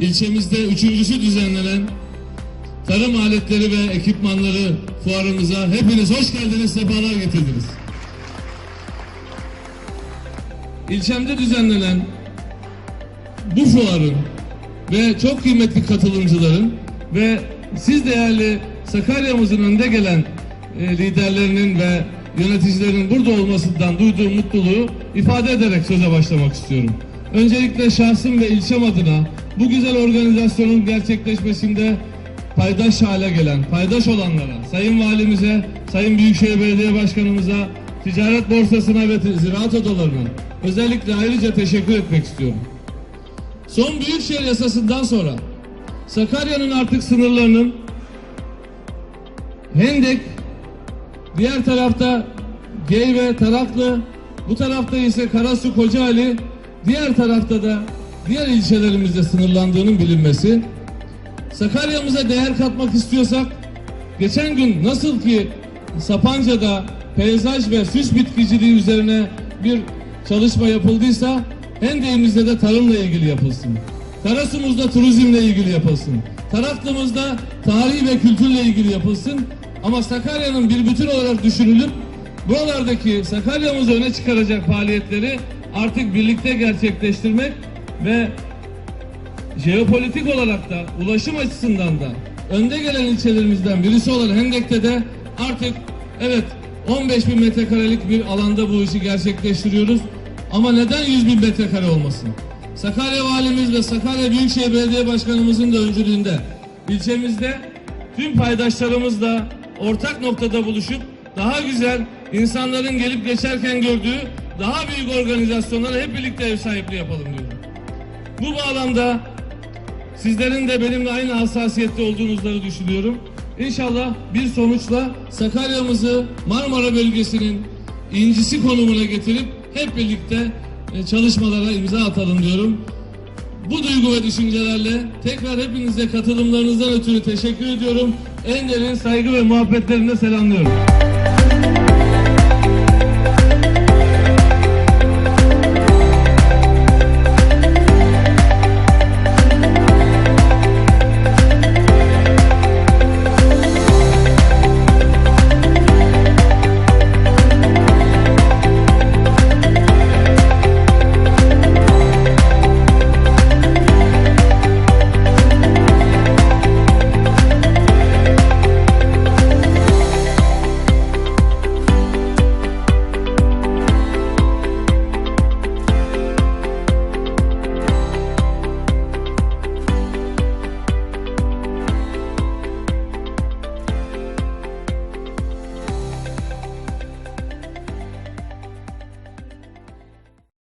ilçemizde üçüncüsü düzenlenen tarım aletleri ve ekipmanları fuarımıza hepiniz hoş geldiniz, sefalar getirdiniz. İlçemde düzenlenen bu fuarın ve çok kıymetli katılımcıların ve siz değerli Sakarya'mızın önde gelen e, liderlerinin ve yöneticilerin burada olmasından duyduğum mutluluğu ifade ederek söze başlamak istiyorum. Öncelikle şahsım ve ilçem adına bu güzel organizasyonun gerçekleşmesinde paydaş hale gelen, paydaş olanlara, Sayın Valimize, Sayın Büyükşehir Belediye Başkanımıza, Ticaret Borsası'na ve Ziraat Odalarına özellikle ayrıca teşekkür etmek istiyorum. Son Büyükşehir Yasası'ndan sonra Sakarya'nın artık sınırlarının Hendek, diğer tarafta Geyve, Taraklı, bu tarafta ise Karasu, Kocaeli, diğer tarafta da diğer ilçelerimizde sınırlandığının bilinmesi. Sakarya'mıza değer katmak istiyorsak, geçen gün nasıl ki Sapanca'da peyzaj ve süs bitkiciliği üzerine bir çalışma yapıldıysa, Hendek'imizde de tarımla ilgili yapılsın. Karasumuzda turizmle ilgili yapılsın. Taraklımızda tarihi ve kültürle ilgili yapılsın. Ama Sakarya'nın bir bütün olarak düşünülüp buralardaki Sakarya'mızı öne çıkaracak faaliyetleri artık birlikte gerçekleştirmek ve jeopolitik olarak da ulaşım açısından da önde gelen ilçelerimizden birisi olan Hendek'te de artık evet 15 bin metrekarelik bir alanda bu işi gerçekleştiriyoruz. Ama neden 100 bin metrekare olmasın? Sakarya Valimiz ve Sakarya Büyükşehir Belediye Başkanımızın da öncülüğünde ilçemizde tüm paydaşlarımızla ortak noktada buluşup daha güzel insanların gelip geçerken gördüğü daha büyük organizasyonlara hep birlikte ev sahipliği yapalım diyorum. Bu bağlamda sizlerin de benimle aynı hassasiyette olduğunuzları düşünüyorum. İnşallah bir sonuçla Sakarya'mızı Marmara bölgesinin incisi konumuna getirip hep birlikte e, çalışmalara imza atalım diyorum. Bu duygu ve düşüncelerle tekrar hepinize katılımlarınızdan ötürü teşekkür ediyorum. En derin saygı ve muhabbetlerimle selamlıyorum.